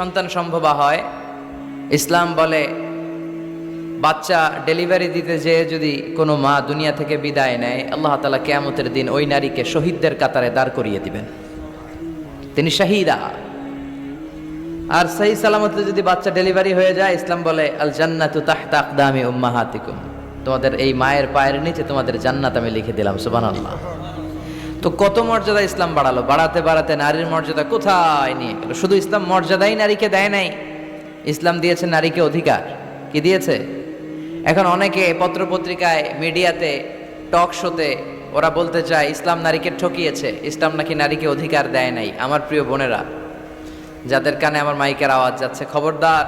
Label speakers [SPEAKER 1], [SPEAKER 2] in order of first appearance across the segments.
[SPEAKER 1] সন্তান সম্ভবা হয়। ইসলাম বলে, বাচ্চা ডেলিভারি দিতে যেয়ে যদি কোনো মা দুনিয়া থেকে বিদায় নেয়, আল্লাহ তালা কেয়ামতের দিন ওই নারীকে শহীদদের কাতারে দাঁড় করিয়ে দিবেন। তিনি শাহিদা। আর সেই সালামতে যদি বাচ্চা ডেলিভারি হয়ে যায়, ইসলাম বলে আল জান্নাতু তাহতা উম্মাহাতিকুম। তোমাদের এই মায়ের পায়ের নিচে তোমাদের জান্নাত আমি লিখে দিলাম, সুবহানাল্লাহ। তো কত মর্যাদা ইসলাম বাড়ালো? বাড়াতে বাড়াতে নারীর মর্যাদা কোথায় নিয়ে গেল? শুধু ইসলাম মর্যাদাই নারীকে দেয় নাই। ইসলাম দিয়েছে নারীকে অধিকার। কি দিয়েছে? এখন অনেকে পত্রপত্রিকায়, মিডিয়াতে, টক শোতে ওরা বলতে চায়, ইসলাম নারীকে ঠকিয়েছে। ইসলাম নাকি নারীকে অধিকার দেয় নাই? আমার প্রিয় বোনেরা, যাদের কানে আমার মাইকের আওয়াজ যাচ্ছে, খবরদার,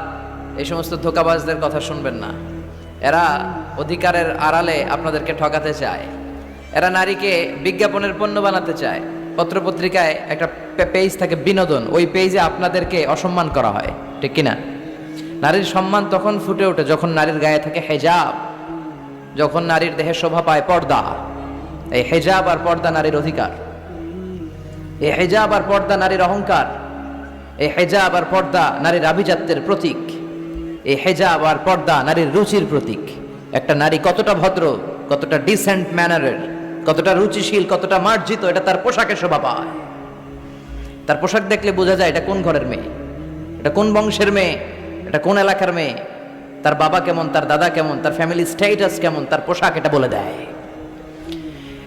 [SPEAKER 1] এই সমস্ত ধোকাবাজদের কথা শুনবেন না। এরা অধিকারের আড়ালে আপনাদেরকে ঠকাতে চায়। এরা নারীকে বিজ্ঞাপনের পণ্য বানাতে চায়। পত্রপত্রিকায় একটা পেজ থাকে বিনোদন। ওই পেজে আপনাদেরকে অসম্মান করা হয়। ঠিক কিনা? নারীর সম্মান তখন ফুটে ওঠে যখন নারীর গায়ে থাকে হেজাব। যখন নারীর দেহে শোভা পায় পর্দা। এই হেজাব আর পর্দা নারীর অধিকার। এই হেজাব আর পর্দা নারীর অহংকার। এই হেজাব আর পর্দা নারীর আভিজাত্যের প্রতীক। এই হেজাব আর পর্দা নারীর রুচির প্রতীক। একটা নারী কতটা ভদ্র, কতটা ডিসেন্ট ম্যানারের কতটা রুচিশীল, কতটা মার্জিত, এটা তার পোশাকে শোভা পায়। তার পোশাক দেখলে বোঝা যায় এটা কোন ঘরের মেয়ে, এটা কোন বংশের মেয়ে, এটা কোন এলাকার মেয়ে, তার বাবা কেমন, তার দাদা কেমন, তার ফ্যামিলি স্ট্যাটাস কেমন, তার পোশাক এটা বলে দেয়।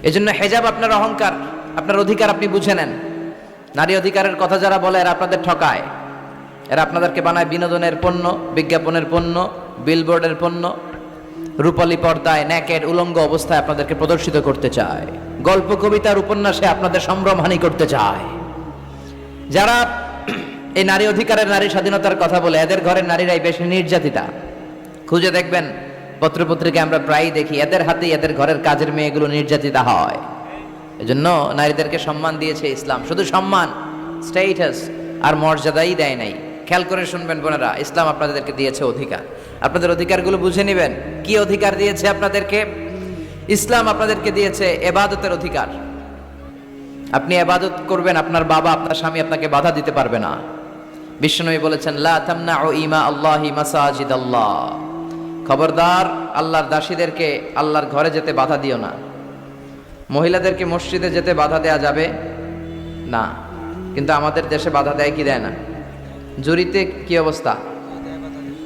[SPEAKER 1] এজন্য হেজাব আপনার অহংকার, আপনার অধিকার আপনি বুঝে নেন। নারী অধিকারের কথা যারা বলে, এরা আপনাদের ঠকায়। এরা আপনাদেরকে বানায় বিনোদনের পণ্য, বিজ্ঞাপনের পণ্য বিলবোর্ডের পণ্য রূপালী পর্দায় ন্যাকের উলঙ্গ অবস্থায় আপনাদেরকে প্রদর্শিত করতে চায়। গল্প, কবিতার উপন্যাসে আপনাদের সম্ভ্রমহানি করতে চায়। যারা এই নারী অধিকারের নারী স্বাধীনতার কথা বলে, এদের ঘরের নারীরাই বেশি নির্যাতিতা। খুঁজে দেখবেন পত্রপত্রিকা আমরা প্রায়ই দেখি, এদের হাতেই এদের ঘরের কাজের মেয়েগুলো নির্যাতিতা হয়। এজন্য নারীদেরকে সম্মান দিয়েছে ইসলাম। শুধু সম্মান স্টেটাস আর মর্যাদাই দেয় নাই। খেয়াল করে শুনবেন বোনেরা, ইসলাম আপনাদেরকে দিয়েছে অধিকার। আপনাদের অধিকারগুলো বুঝে নেবেন। কি অধিকার দিয়েছে আপনাদেরকে? ইসলাম আপনাদেরকে দিয়েছে এবাদতের অধিকার। আপনি এবাদত করবেন, আপনার বাবা, আপনার স্বামী আপনাকে বাধা দিতে পারবে না। বিষ্ণুনবী বলেছেন, লা তামনাউ ইমা আল্লাহি মাসাজিদ আল্লাহ খবরদার, আল্লাহর দাসীদেরকে আল্লাহর ঘরে যেতে বাধা দিও না। মহিলাদেরকে মসজিদে যেতে বাধা দেয়া যাবে? না। কিন্তু আমাদের দেশে বাধা দেয় কি দেয় না? জুরিতে কি অবস্থা?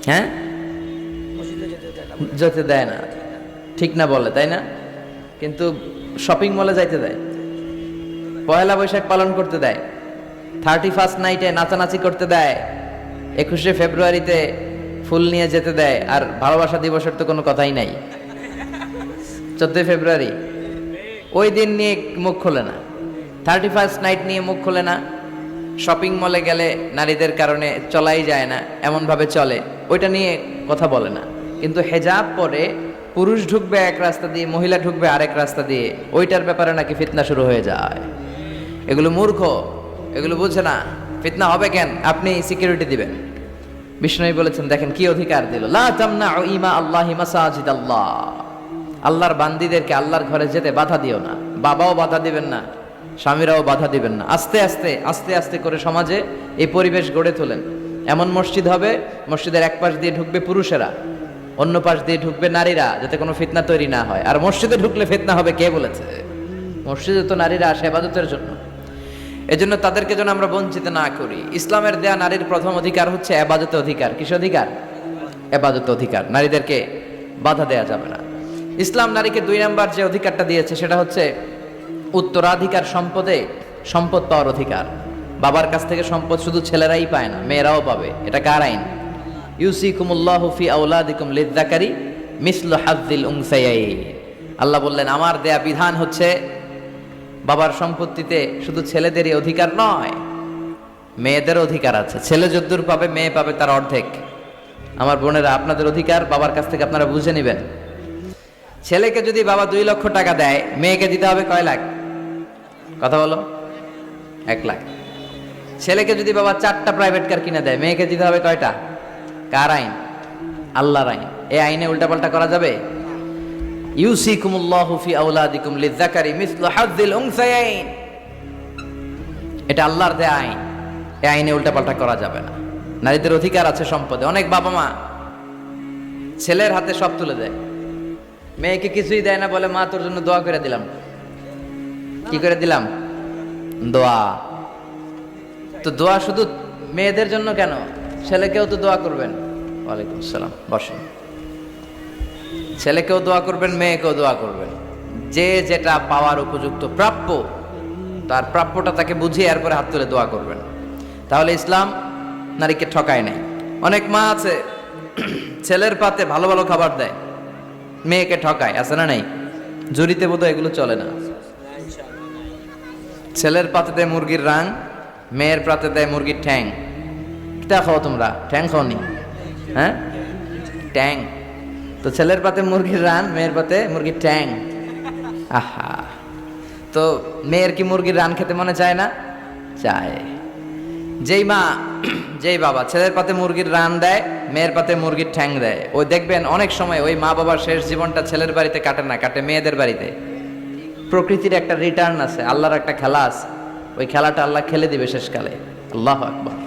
[SPEAKER 1] হ্যাঁ? যেতে দেয় না। ঠিক না বলে, তাই না? কিন্তু শপিং মলে যাইতে দেয়। পয়লা বৈশাখ পালন করতে দেয়। থার্টি ফার্স্ট নাইটে নাচানাচি করতে দেয়। একুশে ফেব্রুয়ারিতে ফুল নিয়ে যেতে দেয়। আর ভালোবাসা দিবসের তো কোনো কথাই নাই। চোদ্দই ফেব্রুয়ারি। ওই দিন নিয়ে মুখ খোলে না। থার্টি ফার্স্ট নাইট নিয়ে মুখ খোলে না। শপিং মলে গেলে নারীদের কারণে চলাই যায় না। এমনভাবে চলে। ওইটা নিয়ে কথা বলে না। কিন্তু হেজাব পরে পুরুষ ঢুকবে এক রাস্তা দিয়ে, মহিলা ঢুকবে আরেক রাস্তা দিয়ে, ওইটার ব্যাপারে নাকি ফিতনা শুরু হয়ে যায়। এগুলো মূর্খ, এগুলো বুঝে না। ফিতনা হবে কেন? আপনি সিকিউরিটি দিবেন। বিষ্ণুই বলেছেন, দেখেন কি অধিকার দিল। আল্লাহি আল্লাহ আল্লাহর বান্দিদেরকে আল্লাহর ঘরে যেতে বাধা দিও না। বাবাও বাধা দিবেন না, স্বামীরাও বাধা দিবেন না। আস্তে আস্তে আস্তে আস্তে করে সমাজে এই পরিবেশ গড়ে তোলেন। এমন মসজিদ হবে, মসজিদের এক পাশ দিয়ে ঢুকবে পুরুষেরা। অন্য পাশ দিয়ে ঢুকবে নারীরা, যাতে কোনো ফিতনা তৈরি না হয়। আর মসজিদে ঢুকলে ফিতনা হবে, কে বলেছে? মসজিদে তো নারীরা আসে আবাদতের জন্য। এজন্য তাদেরকে যেন আমরা বঞ্চিত না করি। ইসলামের দেয়া নারীর প্রথম অধিকার হচ্ছে আবাদত অধিকার। কিস অধিকার? আবাদত অধিকার। নারীদেরকে বাধা দেয়া যাবে না। ইসলাম নারীকে দুই নাম্বার যে অধিকারটা দিয়েছে, সেটা হচ্ছে উত্তরাধিকার সম্পদে সম্পদ পাওয়ার অধিকার। বাবার কাছ থেকে সম্পদ শুধু ছেলেরাই পায় না, মেয়েরাও পাবে। এটা কার আইন? হাজ্জিল উংসায়াই আল্লাহ বললেন, আমার দেয়া বিধান হচ্ছে, বাবার সম্পত্তিতে শুধু ছেলেদেরই অধিকার নয়, মেয়েদের অধিকার আছে। ছেলে যদ্দূর পাবে, মেয়ে পাবে তার অর্ধেক। আমার বোনেরা, আপনাদের অধিকার বাবার কাছ থেকে আপনারা বুঝে নেবেন। ছেলেকে যদি বাবা দুই লক্ষ টাকা দেয়, মেয়েকে দিতে হবে কয় লাখ? কথা বলো, এক লাখ। ছেলেকে যদি বাবা চারটা প্রাইভেট কার কিনে দেয়, মেয়েকে দিতে হবে কয়টা? কার আইন? আল্লাহর আইন। এই আইনে উল্টাপাল্টা করা যাবে? ইউসিকুমুল্লাহু ফি আওলাদিকুম লিযাকারি মিসলু হাযযিল উনসায়াইন। এটা আল্লাহর দেয়া আইন। এই আইনে উল্টাপাল্টা করা যাবে না। নারীদের অধিকার আছে সম্পদে। অনেক বাবা মা ছেলের হাতে সব তুলে দেয়। মেয়েকে কিছুই দেয় না বলে, মা, তোর জন্য দোয়া করে দিলাম। কি করে দিলাম? দোয়া। তো দোয়া শুধু মেয়েদের জন্য কেন? ছেলেকেও তো দোয়া করবেন। ওয়ালাইকুম আসসালাম। বসেন। ছেলেকেও দোয়া করবেন, মেয়েকেও দোয়া করবেন। যে যেটা পাওয়ার উপযুক্ত প্রাপ্য, তার প্রাপ্যটা তাকে বুঝিয়ে এরপরে হাত তুলে দোয়া করবেন। তাহলে ইসলাম নারীকে ঠকায় নাই। অনেক মা আছে, ছেলের পাতে ভালো ভালো খাবার দেয়, মেয়েকে ঠকায়, আছে না নাই? জুরিতে বোধহয় এগুলো চলে না। ছেলের পাতে দেয় মুরগির রাং, মেয়ের পাতে দেয় মুরগির ঠ্যাং। কিতা খাও তোমরা, ঠ্যাং খাওনি হ্যাঁ? ট্যাং তো ছেলের পাতে মুরগির রান, মেয়ের পাতে মুরগির ট্যাং আহা। তো মেয়ের কি মুরগির রান খেতে মনে চায় না? চায়। যেই মা, যেই বাবা, ছেলের পাতে মুরগির রান দেয়, মেয়ের পাতে মুরগির ঠ্যাং দেয়। ওই দেখবেন অনেক সময় ওই মা বাবার শেষ জীবনটা ছেলের বাড়িতে কাটে না, কাটে মেয়েদের বাড়িতে। প্রকৃতির একটা রিটার্ন আছে, আল্লাহর একটা খেলা আছে। ওই খেলাটা আল্লাহ খেলে দিবে শেষকালে। আল্লাহ আকবার।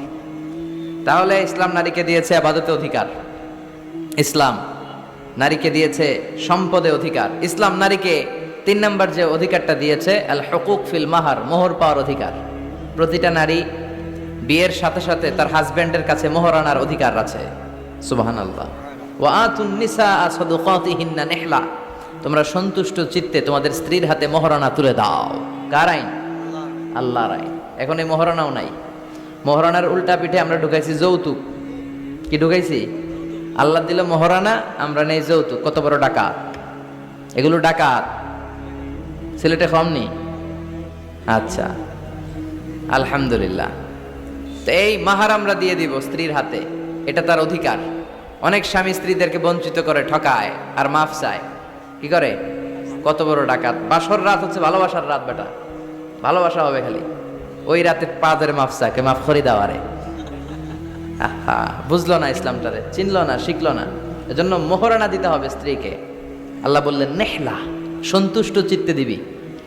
[SPEAKER 1] তাহলে ইসলাম নারীকে দিয়েছে আবাদতে অধিকার। ইসলাম নারীকে দিয়েছে সম্পদে অধিকার। ইসলাম নারীকে তিন নম্বর যে অধিকারটা দিয়েছে, আল হকুক ফিল মাহার, মোহর পাওয়ার অধিকার। প্রতিটা নারী বিয়ের সাথে সাথে তার হাজব্যান্ডের কাছে মোহর আনার অধিকার আছে। সুবাহান আল্লাহ ও আতুন নিসা আসদুকাতিহিন্না নেহলা। তোমরা সন্তুষ্ট চিত্তে তোমাদের স্ত্রীর হাতে মোহরানা তুলে দাও। কার আইন? আল্লাহর আইন। এখন এই মোহরানাও নাই। মোহরানার উল্টা পিঠে আমরা ঢুকাইছি যৌতুক। কি ঢুকাইছি? আল্লাহ দিল মোহরানা, আমরা নেই যৌতুক। কত বড় ডাকাত। এগুলো ডাকাত। সিলেটে কমনি আচ্ছা। আলহামদুলিল্লাহ। তো এই মাহার আমরা দিয়ে দিব স্ত্রীর হাতে। এটা তার অধিকার। অনেক স্বামী স্ত্রীদেরকে বঞ্চিত করে, ঠকায় আর মাফ চায়। কি করে? কত বড় ডাকাত। বাসর রাত হচ্ছে ভালোবাসার রাত বেটা। ভালোবাসা হবে খালি। ওই রাতে পা ধরে মাফ করে দেওয়ারে আহা, বুঝলো না ইসলামটারে, চিনলো না, শিখলো না। এজন্য মোহরানা দিতে হবে স্ত্রীকে। আল্লাহ বললেন, নেহলা, সন্তুষ্ট চিত্তে দিবি।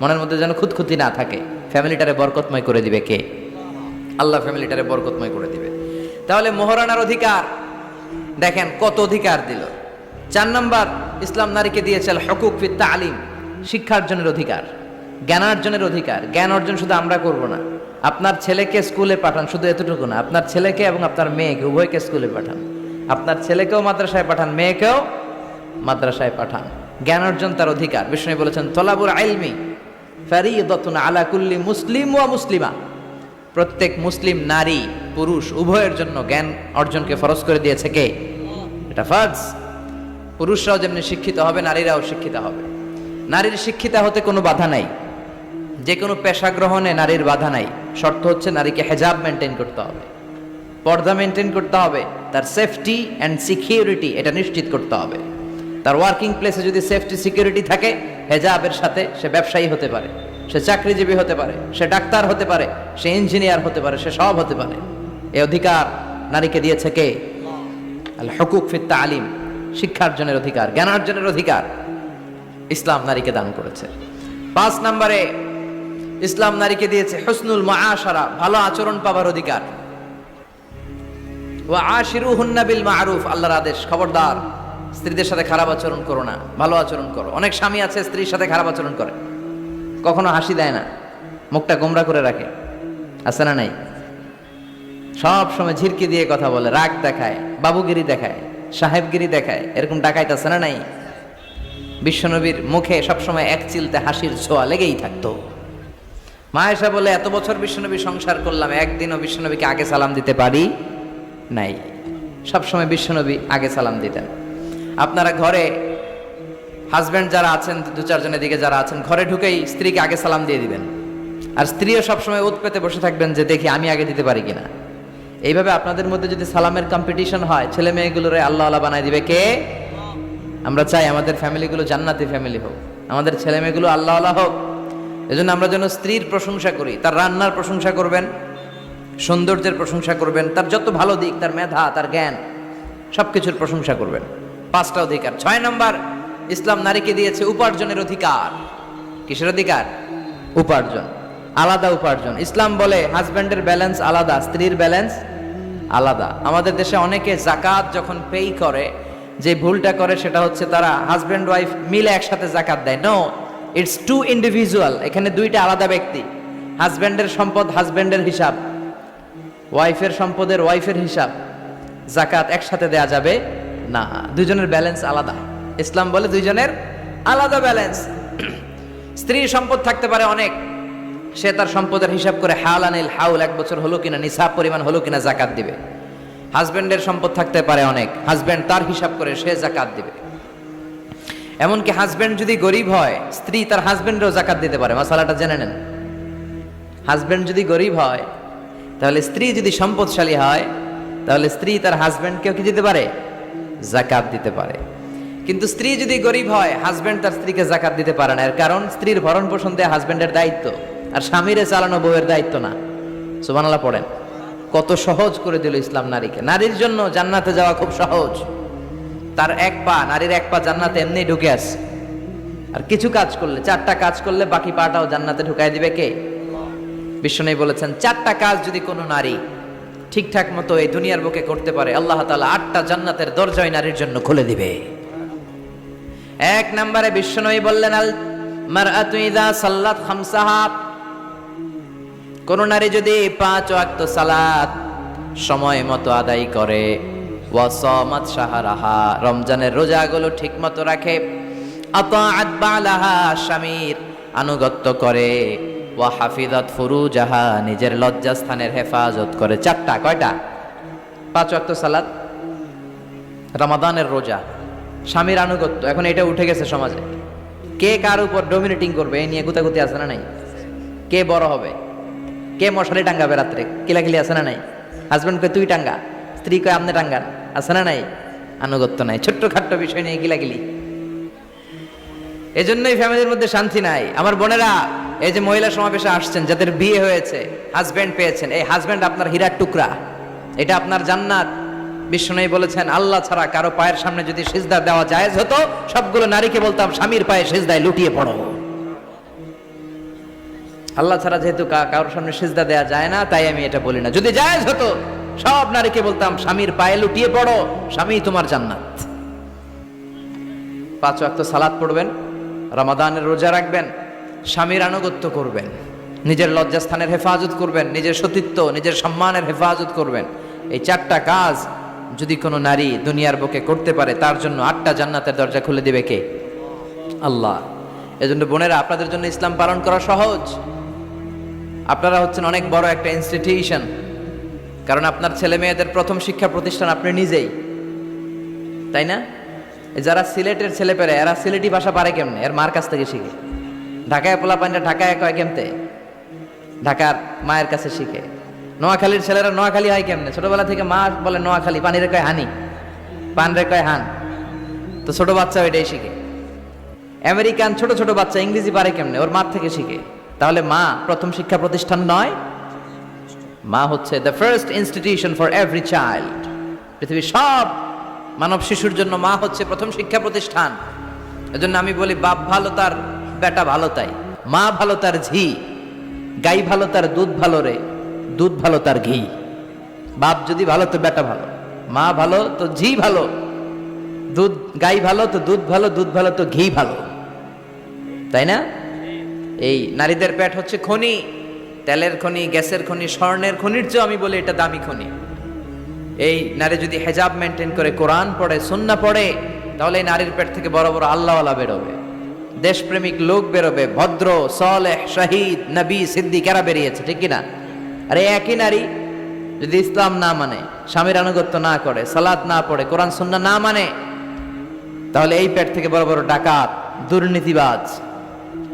[SPEAKER 1] মনের মধ্যে যেন খুঁতখুতি না থাকে। ফ্যামিলিটারে বরকতময় করে দিবে কে? আল্লাহ ফ্যামিলিটারে বরকতময় করে দিবে। তাহলে মোহরানার অধিকার, দেখেন কত অধিকার দিল। চার নম্বর, ইসলাম নারীকে দিয়েছে হকুক ফিত তালিম, শিক্ষার্জনের অধিকার, জ্ঞানার্জনের অধিকার। জ্ঞান অর্জন শুধু আমরা করব না। আপনার ছেলেকে স্কুলে পাঠান, শুধু এতটুকু না, আপনার ছেলেকে এবং আপনার মেয়েকে, উভয়কে স্কুলে পাঠান। আপনার ছেলেকেও মাদ্রাসায় পাঠান, মেয়েকেও মাদ্রাসায় পাঠান। জ্ঞান অর্জন তার অধিকার। বিষ্ণু বলেছেন তলাবুর আইলমি ফারিদতুন আলা কুল্লি মুসলিম ওয়া মুসলিমা। প্রত্যেক মুসলিম নারী, পুরুষ উভয়ের জন্য জ্ঞান অর্জনকে ফরজ করে দিয়েছে কে? এটা ফার্জ। পুরুষরাও যেমনি শিক্ষিত হবে, নারীরাও শিক্ষিত হবে। নারীর শিক্ষিতা হতে কোনো বাধা নাই। যে কোনো পেশা গ্রহণে নারীর বাধা নাই। শর্ত হচ্ছে নারীকে হেজাব মেনটেন করতে হবে। পর্দা মেনটেন করতে হবে, তার সেফটি অ্যান্ড সিকিউরিটি এটা নিশ্চিত করতে হবে। তার ওয়ার্কিং প্লেসে যদি সেফটি সিকিউরিটি থাকে, হেজাবের সাথে সে ব্যবসায়ী হতে পারে, সে চাকরিজীবী হতে পারে, সে ডাক্তার হতে পারে, সে ইঞ্জিনিয়ার হতে পারে, সে সব হতে পারে। এ অধিকার নারীকে দিয়েছে কে? হকুক ফিত্তা আলিম শিক্ষার্জনের অধিকার, জ্ঞানার্জনের অধিকার। ইসলাম নারীকে দান করেছে। পাঁচ নম্বরে ইসলাম নারীকে দিয়েছে হসনুল মাআশারা, ভালো আচরণ পাবার অধিকার। ওয়া আশিরু হুন্নাবিল মারুফ, আল্লাহর আদেশ, খবরদার। স্ত্রীদের সাথে খারাপ আচরণ করো না, ভালো আচরণ করো। অনেক স্বামী আছে, স্ত্রীর সাথে খারাপ আচরণ করে। কখনো হাসি দেয় না, মুখটা গোমরা করে রাখে। আছে না নাই? সব সময় ঝিরকি দিয়ে কথা বলে, রাগ দেখায়, বাবুগিরি দেখায়, সাহেবগিরি দেখায়, এরকম ডাকাইতে আছে না নাই? বিশ্বনবীর মুখে সবসময় এক চিলতে হাসির ছোঁয়া লেগেই থাকতো। মায়েশা বলে, এত বছর বিশ্বনবী সংসার করলাম, একদিনও বিশ্বনবীকে আগে সালাম দিতে পারি নাই। সবসময় বিশ্বনবী আগে সালাম দিতেন। আপনারা ঘরে হাজব্যান্ড যারা আছেন, দু চারজনের দিকে যারা আছেন, ঘরে ঢুকেই স্ত্রীকে আগে সালাম দিয়ে দিবেন। আর স্ত্রীও সবসময় উৎ পেতে বসে থাকবেন যে, দেখি, আমি আগে দিতে পারি কিনা? এইভাবে আপনাদের মধ্যে যদি সালামের কম্পিটিশন হয়, ছেলে মেয়েগুলোরে আল্লাহ আল্লাহ বানায় দিবে কে? আমরা চাই আমাদের ফ্যামিলিগুলো জান্নাতি ফ্যামিলি হোক। আমাদের ছেলে মেয়েগুলো আল্লাহ আল্লাহ হোক। এজন্য আমরা যেন স্ত্রীর প্রশংসা করি, তার রান্নার প্রশংসা করবেন, সৌন্দর্যের প্রশংসা করবেন, তার যত ভালো দিক, তার মেধা, তার জ্ঞান সব কিছুর প্রশংসা করবেন। পাঁচটা অধিকার। ছয় নম্বর, ইসলাম নারীকে দিয়েছে উপার্জনের অধিকার। কিসের অধিকার? উপার্জন। আলাদা উপার্জন। ইসলাম বলে হাজব্যান্ডের ব্যালেন্স আলাদা, স্ত্রীর ব্যালেন্স আলাদা। আমাদের দেশে অনেকে জাকাত যখন পেই করে, যে ভুলটা করে সেটা হচ্ছে তারা হাজব্যান্ড, ওয়াইফ মিলে একসাথে জাকাত দেয়। নো ইটস টু ইন্ডিভিজুয়াল এখানে দুইটা আলাদা ব্যক্তি। হাজব্যান্ডের সম্পদ হাজব্যান্ডের হিসাব। ওয়াইফের সম্পদের ওয়াইফের হিসাব। জাকাত একসাথে দেয়া যাবে? না। দুজনের ব্যালেন্স আলাদা। ইসলাম বলে দুইজনের আলাদা ব্যালেন্স স্ত্রীর সম্পদ থাকতে পারে অনেক। সে তার সম্পদের হিসাব করে হাল আনিল, হাউল এক বছর হলো কিনা, নিসাব পরিমাণ হলো কিনা, জাকাত দিবে। হাজব্যান্ডের সম্পদ থাকতে পারে অনেক। হাজব্যান্ড তার হিসাব করে সে জাকাত দিবে। এমনকি হাজব্যান্ড যদি গরিব হয়, স্ত্রী তার হাজব্যান্ডেরও জাকাত দিতে পারে। মশালাটা জেনে নেন। হাজব্যান্ড যদি গরিব হয়, তাহলে স্ত্রী যদি সম্পদশালী হয়, তাহলে স্ত্রী তার হাজব্যান্ডকেও কি দিতে পারে? জাকাত দিতে পারে। কিন্তু স্ত্রী যদি গরিব হয় হাজব্যান্ড তার স্ত্রীকে জাকাত দিতে পারে না। এর কারণ, স্ত্রীর ভরণ পোষণ দেয় হাজব্যান্ডের দায়িত্ব। আর স্বামীরে চালানো বউয়ের দায়িত্ব না। সুবহানাল্লাহ পড়েন। কত সহজ করে দিল ইসলাম নারীকে। নারীর জন্য জান্নাতে যাওয়া খুব সহজ। তার এক পা, নারীর এক পা জান্নাতে এমনি ঢুকে আসে আর কিছু কাজ করলে, চারটা কাজ করলে বাকি পাটাও জান্নাতে ঢুকাই দিবে কে? বিষ্ণু বলেছেন, চারটা কাজ যদি কোনো নারী ঠিকঠাক মতো এই দুনিয়ার বুকে করতে পারে, আল্লাহ তাআলা আটটা জান্নাতের দরজায় নারীর জন্য খুলে দিবে। এক নম্বরে বিশ্বনবী বললেন, আল মারআতু ইযা সাল্লাত খামসাহা। কোন নারী যদি পাঁচ ওয়াক্ত সালাত সময় মতো আদায় করে ওয়াসামাত শাহরাহা, রমজানের রোজাগুলো ঠিক মতো রাখে। আতাআত বালাহা স্বামীর আনুগত্য করে। ওয়া হাফিজাত ফুরুজাহা, নিজের লজ্জাস্থানের হেফাজত করে। চারটা, কয়টা? পাঁচ ওয়াক্ত সালাত। রমাদানের রোজা, স্বামীর আনুগত্য। এখন এটা উঠে গেছে সমাজে। কে কার উপর ডমিনেটিং করবে এই নিয়ে গুতাগুতি আছে না নাই? কে বড় হবে? কে মশারি টাঙ্গাবে রাত্রে? কিলাকিলি আছে না নাই? হাজব্যান্ড কে তুই টাঙ্গা। স্ত্রী কয়, আপনি টাঙ্গান। আছে না নাই? আনুগত্য নাই। ছোট্ট খাট্ট বিষয় নিয়ে কিলাকিলি এজন্যই ফ্যামিলির মধ্যে শান্তি নাই। আমার বোনেরা, এই যে মহিলা সমাবেশে আসছেন, যাদের বিয়ে হয়েছে হাজব্যান্ড পেয়েছেন, এই হাজব্যান্ড আপনার হীরার টুকরা, এটা আপনার জান্নাত। বিষ্ণুই বলেছেন, আল্লাহ ছাড়া কারও পায়ের সামনে যদি সিজদা দেওয়া জায়েজ হতো, সবগুলো নারীকে বলতাম, স্বামীর পায়ে সিজদায় লুটিয়ে পড়ো। আল্লাহ ছাড়া যেহেতু কারোর সামনে সিজদা দেওয়া যায় না, তাই আমি এটা বলি না। যদি জায়েজ হতো সব নারীকে বলতাম, স্বামীর পায়ে লুটিয়ে পড়ো, স্বামী তোমার জান্নাত। পাঁচ ওয়াক্ত সালাদ পড়বেন, রমাদানের রোজা রাখবেন, স্বামীর আনুগত্য করবেন, নিজের লজ্জাস্থানের হেফাজত করবেন, নিজের সতীত্ব, নিজের সম্মানের হেফাজত করবেন। এই চারটা কাজ যদি কোনো নারী দুনিয়ার বুকে করতে পারে, তার জন্য আটটা জান্নাতের দরজা খুলে দিবে কে? আল্লাহ। এজন্য বোনেরা, আপনাদের জন্য ইসলাম পালন করা সহজ। আপনারা হচ্ছেন অনেক বড় একটা ইনস্টিটিউশন কারণ আপনার ছেলে মেয়েদের প্রথম শিক্ষা প্রতিষ্ঠান আপনি নিজেই। তাই না? যারা সিলেটের ছেলে পেরে এরা সিলেটি ভাষা পারে কেমনে? এর মার কাছ থেকে শিখে। ঢাকায় পোলা পানিটা ঢাকায় কয় কেমতে? ঢাকার মায়ের কাছে শিখে। নোয়াখালীর ছেলেরা নোয়াখালী হয় কেমনে? ছোটবেলা থেকে মা বলে নোয়াখালী, পানির কয় হানি। পান রে কয় হান। তো ছোট বাচ্চা ওইটাই শিখে। আমেরিকান ছোট ছোট বাচ্চা ইংরেজি পারে কেমনে? ওর মার থেকে শিখে। তাহলে মা প্রথম শিক্ষা প্রতিষ্ঠান নয় মা হচ্ছে the first institution for every child পৃথিবীর সব মানব শিশুর জন্য মা হচ্ছে প্রথম শিক্ষা প্রতিষ্ঠান। এজন্য আমি বলি, বাপ ভালো তার, বেটা ভালো তাই। মা ভালো তার ঝি, গাই ভালো তার দুধ ভালো রে, দুধ ভালো তার ঘি। বাপ যদি ভালো, তো বেটা ভালো। মা ভালো, তো ঝি ভালো। দুধ, গাই ভালো, তো দুধ ভালো দুধ ভালো, তো ঘি ভালো। তাই না? এই নারীদের পেট হচ্ছে খনি। তেলের খনি, গ্যাসের খনি, স্বর্ণের খনির চেয়েও আমি বলি এটা দামি খনি। এই নারী যদি হেজাব মেনটেন করে, কোরআন পড়ে, সুন্না পড়ে, তাহলে এই নারীর পেট থেকে বড় বড় আল্লাহওয়ালা বেরোবে। দেশপ্রেমিক লোক বেরোবে, ভদ্র, সলেহ, শহীদ, নবী, সিদ্দিক, এরা বেরিয়েছে, ঠিক কিনা? আরে একই নারী যদি ইসলাম না মানে স্বামীর আনুগত্য না করে সালাদ না পড়ে, কোরআন, সুন্না না মানে তাহলে এই পেট থেকে বড় বড় ডাকাত, দুর্নীতিবাজ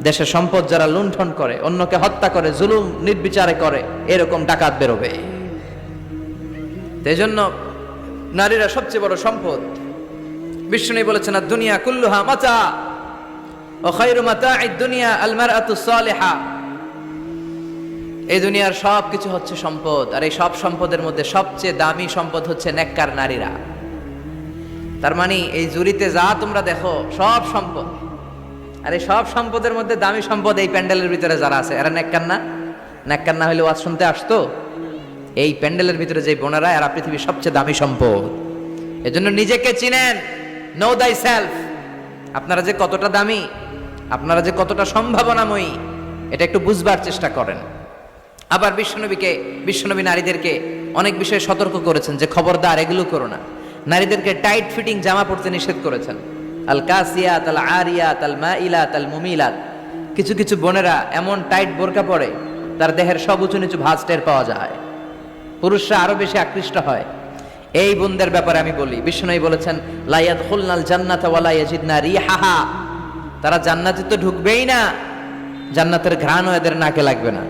[SPEAKER 1] দেশের সম্পদ যারা লুণ্ঠন করে, অন্যকে হত্যা করে, জুলুম, নির্বিচারে করে, এরকম ডাকাত বেরোবে। এই জন্য নারীরা সবচেয়ে বড় সম্পদ। বিষ্ণু বলেছেন দুনিয়া কুল্লুহা মাতা, ও খাইরু মাতা দুনিয়া আলমার সালেহা। এই দুনিয়ার সব কিছু হচ্ছে সম্পদ, আর এই সব সম্পদের মধ্যে সবচেয়ে দামি সম্পদ হচ্ছে নেককার নারীরা। তার মানে এই জুরিতে যা তোমরা দেখো, সব সম্পদ। আর এই সব সম্পদের মধ্যে দামি সম্পদ এই প্যান্ডেলের ভিতরে যারা আছে, এরা নেককার না নেককার না হলে ওয়াজ শুনতে আসতো? এই প্যান্ডেলের ভিতরে যে বোনেরা, এরা পৃথিবীর সবচেয়ে দামি সম্পদ। এজন্য নিজেকে চিনেন নো দাই সেলফ আপনারা যে কতটা দামি, আপনারা যে কতটা সম্ভাবনাময়ী, এটা একটু বুঝবার চেষ্টা করেন। আবার বিশ্বনবীকে, বিশ্বনবী নারীদেরকে অনেক বিষয়ে সতর্ক করেছেন যে খবরদার, এগুলো করো না। নারীদেরকে টাইট ফিটিং জামা পরতে নিষেধ করেছেন। আল কাসিয়াত আল আরিয়াত আল মাইলাত আল মুমিলাত কিছু কিছু বোনেরা এমন টাইট বোরকা পরে তার দেহের সব উঁচু নিচু ভাঁজ টের পাওয়া যায়। পুরুষরা আরও বেশি আকৃষ্ট হয়। এই বোনদের ব্যাপারে আমি বলি বিষ্ণু বলেছেন লাইয়াদ খুলনাল জান্নাত ওয়ালা ইয়াজিদনা রিহাহা। তারা জান্নাতে তো ঢুকবেই না, জান্নাতের ঘ্রাণও এদের নাকে লাগবে না।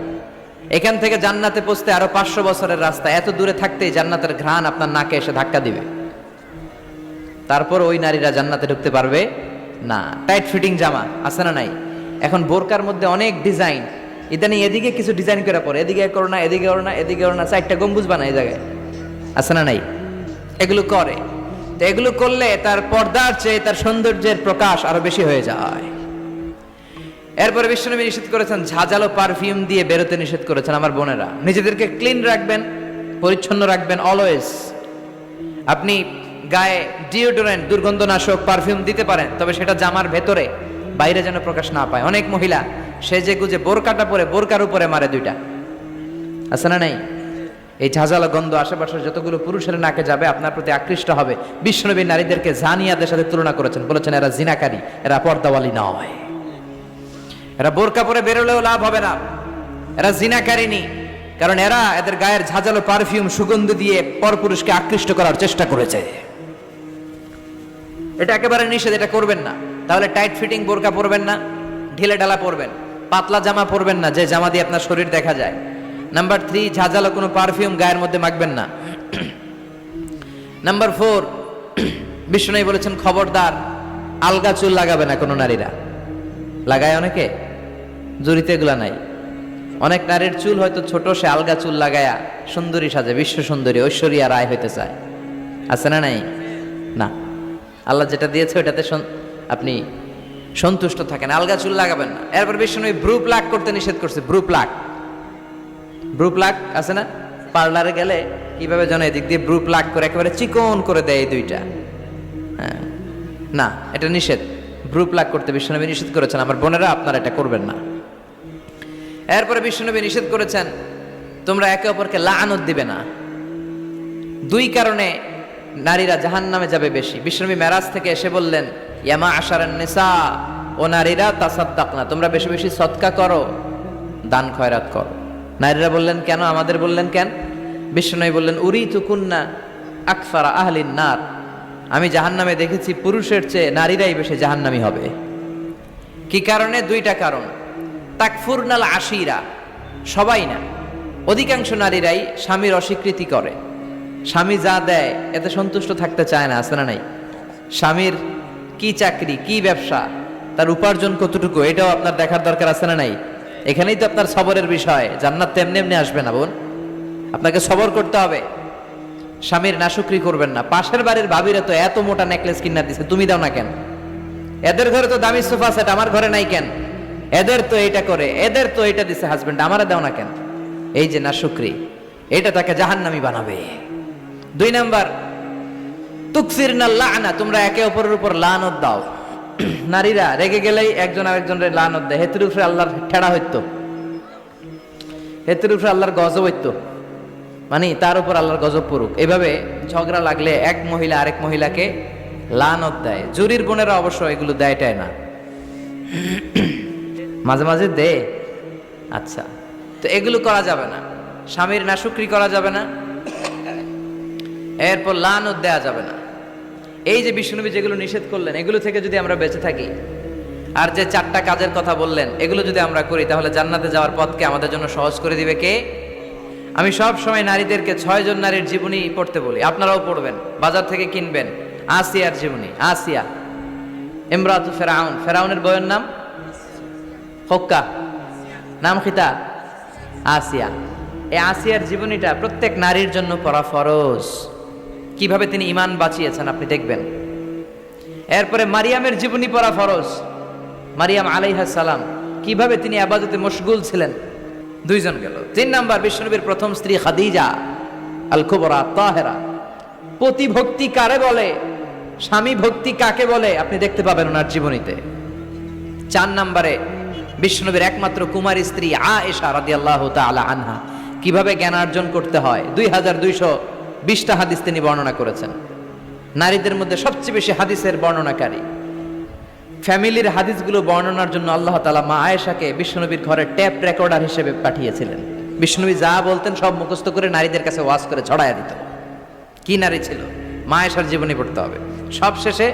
[SPEAKER 1] এখান থেকে জান্নাতে পৌঁছতে আরও পাঁচশো বছরের রাস্তা, এত দূরে থাকতেই জান্নাতের ঘ্রাণ আপনার নাকে এসে ধাক্কা দিবে। তারপর ওই নারীরা জান্নাতে ঢুকতে পারবে না। টাইট ফিটিং জামা, আছে না নাই? এখন বোরকার মধ্যে অনেক ডিজাইন ইদানিং এদিকে কিছু ডিজাইন করে পরে, এদিকে করো না এদিকে করো না এদিকে করো না চারটা গম্বুজ বানায় জায়গায়। আছে না নাই? এগুলো করে। তো এগুলো করলে তার পর্দার চেয়ে তার সৌন্দর্যের প্রকাশ আরও বেশি হয়ে যায়। এরপরে বিশ্বনবী নিষেধ করেছেন, ঝাঁঝালো পারফিউম দিয়ে বেরোতে নিষেধ করেছেন আমার বোনেরা। নিজেদেরকে ক্লিন রাখবেন, পরিচ্ছন্ন রাখবেন অলওয়েজ আপনি গায়ে ডিওডোরেন্ট দুর্গন্ধনাশক পারফিউম দিতে পারেন, তবে সেটা জামার ভেতরে, বাইরে যেন প্রকাশ না পায়। অনেক মহিলা সে যে গুজে বোরকাটা পরে, বোরকার উপরে মারে দুইটা। আছে না নাই? এই ঝাঁঝালো গন্ধ আশেপাশের যতগুলো পুরুষের নাকে যাবে, আপনার প্রতি আকৃষ্ট হবে। বিশ্বনবী নারীদেরকে জানিয়াদের সাথে তুলনা করেছেন। বলেছেন, এরা জিনাকারী, এরা পর্দাওয়ালি নয়। এরা বোরকা পরে বেরোলেও লাভ হবে না। এরা জিনাকারিনী কারণ এরা এদের গায়ের ঝাঁঝালো পারফিউম সুগন্ধ দিয়ে পরপুরুষকে আকৃষ্ট করার চেষ্টা করেছে। এটা একেবারে নিষেধ, এটা করবেন না। তাহলে টাইট ফিটিং বোরকা পরবেন না, ঢিলে ঢালা পরবেন, পাতলা জামা পরবেন না, যে জামা দিয়ে আপনার শরীর দেখা যায়। নাম্বার থ্রি ঝাঁঝালো কোনো পারফিউম গায়ের মধ্যে মাখবেন না। নাম্বার ফোর বিষ্ণু বলেছেন, খবরদার, আলগা চুল লাগাবে না কোনো নারীরা। লাগায় অনেকে? জড়িতে এগুলা নাই। অনেক নারীর চুল হয়তো ছোট, সে আলগা চুল লাগায়া সুন্দরী সাজে, বিশ্ব সুন্দরী, ঐশ্বরিয়া রায় হইতে চায়। আছে না নাই? না। আল্লাহ যেটা দিয়েছে ওটাতে আপনি সন্তুষ্ট থাকেন। আলগা চুল লাগাবেন না। এরপর বিষ্ণু ব্রু প্লাক করতে নিষেধ করছে ব্রু প্লাক ব্রু প্লাক আছে না? পার্লারে গেলে কীভাবে যেন এদিক দিয়ে ব্রু প্লাক করে একেবারে চিকন করে দেয় এই দুইটা। হ্যাঁ। না, এটা নিষেধ। ব্রু প্লাক করতে বিশ্বনবী নিষেধ করেছেন। আমার বোনেরা, আপনারা এটা করবেন না। এরপরে বিশ্বনবী নিষেধ করেছেন, তোমরা একে অপরকে লাআনত দিবে না। দুই কারণে নারীরা জাহান নামে যাবে বেশি। বিশ্বনবী মেরাজ থেকে এসে বললেন ইয়ামা আশারান নিসা, ও নারীরা তাসাদ্দাক না তোমরা বেশি বেশি সৎকা করো, দান খয়রাত করো। নারীরা বললেন, কেন? আমাদের বললেন কেন? বিশ্বনবী বললেন উরি তুকুন্না আকফারা আহলিন নার, আমি জাহান্নামে দেখেছি পুরুষের চেয়ে নারীরাই বেশি জাহান্নামী হবে। কি কারণে? দুইটা কারণ। তাকফুরনাল আশিরা, সবাই না। অধিকাংশ নারীরাই স্বামীর অস্বীকৃতি করে। স্বামী যা দেয়, এতে সন্তুষ্ট থাকতে চায় না, আছে না নাই? স্বামীর কি চাকরি, কি ব্যবসা, তার উপার্জন কতটুকু, এটাও আপনার দেখার দরকার, আছে না নাই? এখানেই তো আপনার সবরের বিষয়, জান্নাত তেমনি এমনি আসবে না, বোন। আপনাকে সবর করতে হবে। স্বামীর নাশুকরি করবেন না। পাশের বাড়ির ভাবিরা তো এত মোটা নেকলেস কিনা দিছে, তুমি দাও না কেন? এদের ঘরে তো দামি সোফা সেট, আমার ঘরে নাই কেন? এদের তো এটা করে, এদের তো এটা দিছে হাজবেন্ড আমারে দাও না কেন? এই যে নাশুকরি এটা তাকে জাহান্নামি বানাবে। দুই নাম্বার তুকসির না লানা, তোমরা একে অপরের উপর লানত দাও। নারীরা রেগে গেলেই একজন আরেকজনের লানত দেয়। হেতুর উপরে আল্লাহর ঠেড়া হইতো। হেতুর উপরে আল্লাহর গজব হইতো। মানে তার উপর আল্লাহর গজব পড়ুক। এভাবে ঝগড়া লাগলে এক মহিলা আরেক মহিলাকে লানত দেয়। জুরির বোনেরা অবশ্য এগুলো দেয়টায় না। মাঝে মাঝে দে আচ্ছা তো এগুলো করা যাবে না। স্বামীর নাশুকরি করা যাবে না। এরপর লানত দেয়া যাবে না। এই যে বিষ্ণুনবী যেগুলো নিষেধ করলেন, এগুলো থেকে যদি আমরা বেঁচে থাকি, আর যে চারটা কাজের কথা বললেন, এগুলো যদি আমরা করি, তাহলে জান্নাতে যাওয়ার পথকে আমাদের জন্য সহজ করে দিবে কে? আমি সব সময় নারীদেরকে ছয়জন নারীর জীবনী পড়তে বলি। আপনারাও পড়বেন, বাজার থেকে কিনবেন। আসিয়ার জীবনী, আসিয়া। ইমরাতু ফেরাউন। ফেরাউনের বইয়ের নাম? হক্কা নাম খিতা আসিয়া। এই আসিয়ার জীবনীটা প্রত্যেক নারীর জন্য পড়া ফরজ। কীভাবে তিনি ইমান বাঁচিয়েছেন আপনি দেখবেন। এরপরে মারিয়ামের জীবনী পড়া ফরজ। মারিয়াম আলাইহা সালাম কীভাবে তিনি আবাদতে মশগুল ছিলেন। দুইজন গেল। তিন নাম্বার, বিশ্বনবীর প্রথম স্ত্রী খাদিজা আল কুবরা তাহেরা প্রতিভক্তি কারে বলে? স্বামী ভক্তি কাকে বলে? আপনি দেখতে পাবেন ওনার জীবনীতে। চার নাম্বারে বিষ্ণুনবীর একমাত্র কুমারী স্ত্রী আ এশা রাদি আল্লাহ তালা আনহা। কীভাবে জ্ঞানার্জন করতে হয়? দুই হাজার দুইশো বিশটা হাদিস তিনি বর্ণনা করেছেন। নারীদের মধ্যে সবচেয়ে বেশি হাদিসের বর্ণনাকারী। ফ্যামিলির হাদিসগুলো বর্ণনার জন্য আল্লাহ তালা মা আয়েশাকে বিষ্ণুনবীর ঘরে ট্যাপ রেকর্ডার হিসেবে পাঠিয়েছিলেন। বিষ্ণুবী যা বলতেন সব মুখস্থ করে নারীদের কাছে ওয়াজ করে ছড়াইয়া দিত। কি নারী ছিল? মা আয়েশার জীবনী পড়তে হবে। সব শেষে